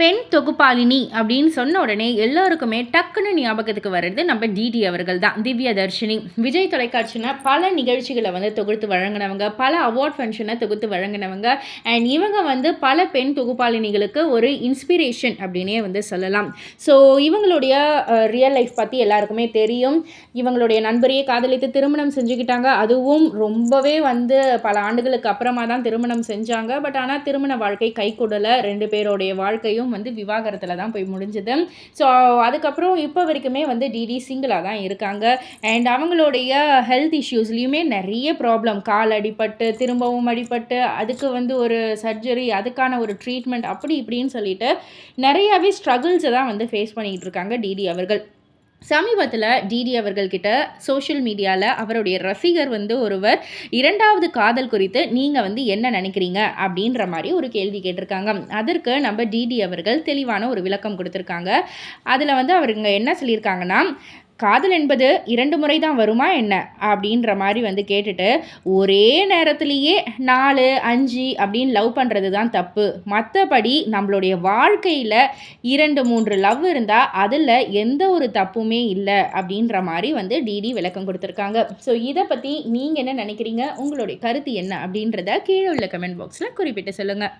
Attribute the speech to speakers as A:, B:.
A: பெண் தொகுப்பாளினி அப்படின்னு சொன்ன உடனே எல்லாருக்குமே டக்குன்னு ஞாபகத்துக்கு வர்றது நம்ம டிடி அவர்கள் தான் திவ்ய தர்ஷினி. விஜய் தொலைக்காட்சினா பல நிகழ்ச்சிகளை வந்து தொகுத்து வழங்கினவங்க பல அவார்ட் ஃபங்க்ஷனை தொகுத்து வழங்கினவங்க அண்ட் இவங்க வந்து பல பெண் தொகுப்பாளினிகளுக்கு ஒரு இன்ஸ்பிரேஷன் அப்படின்னே வந்து சொல்லலாம். ஸோ இவங்களுடைய ரியல் லைஃப் பற்றி எல்லாருக்குமே தெரியும். இவங்களுடைய நண்பரையே காதலித்து திருமணம் செஞ்சுக்கிட்டாங்க. அதுவும் ரொம்பவே வந்து பல ஆண்டுகளுக்கு அப்புறமா தான் திருமணம் செஞ்சாங்க. பட் ஆனால் திருமண வாழ்க்கை கை ரெண்டு பேருடைய வாழ்க்கையும் வந்து விவாகரத்தில் தான் போய் முடிஞ்சது. ஸோ அதுக்கப்புறம் இப்போ வரைக்குமே வந்து டிடி சிங்கிளாக தான் இருக்காங்க. அண்ட் அவங்களுடைய ஹெல்த் இஷ்யூஸ்லேயுமே நிறைய ப்ராப்ளம் கால் அடிபட்டு திரும்பவும் அடிபட்டு அதுக்கு வந்து ஒரு சர்ஜரி அதுக்கான ஒரு ட்ரீட்மெண்ட் அப்படி இப்படின்னு சொல்லிட்டு நிறையாவே ஸ்ட்ரகிள்ஸை தான் வந்து ஃபேஸ் பண்ணிகிட்டு இருக்காங்க டிடி அவர்கள். சமீபத்தில் டிடி அவர்கள்கிட்ட சோஷியல் மீடியாவில் அவருடைய ரசிகர் வந்து ஒருவர் இரண்டாவது காதல் குறித்து நீங்கள் வந்து என்ன நினைக்கிறீங்க? அப்படின்ற மாதிரி ஒரு கேள்வி கேட்டிருக்காங்க. அதற்கு நம்ம டிடி அவர்கள் தெளிவான ஒரு விளக்கம் கொடுத்துருக்காங்க. அதில் வந்து அவருங்க என்ன சொல்லியிருக்காங்கன்னா காதல் என்பது இரண்டு முறை தான் வருமா என்ன? அப்படின்ற மாதிரி வந்து கேட்டுட்டு ஒரே நேரத்துலேயே நாலு அஞ்சு அப்படின்னு லவ் பண்ணுறது தான் தப்பு. மற்றபடி நம்மளுடைய வாழ்க்கையில் இரண்டு மூன்று லவ் இருந்தால் அதில் எந்த ஒரு தப்புமே இல்லை அப்படின்ற மாதிரி வந்து டிடி விளக்கம் கொடுத்துருக்காங்க. ஸோ இதை பற்றி நீங்கள் என்ன நினைக்கிறீங்க? உங்களுடைய கருத்து என்ன அப்படின்றத கீழே உள்ள கமெண்ட் பாக்ஸில் குறிப்பிட்டு சொல்லுங்கள்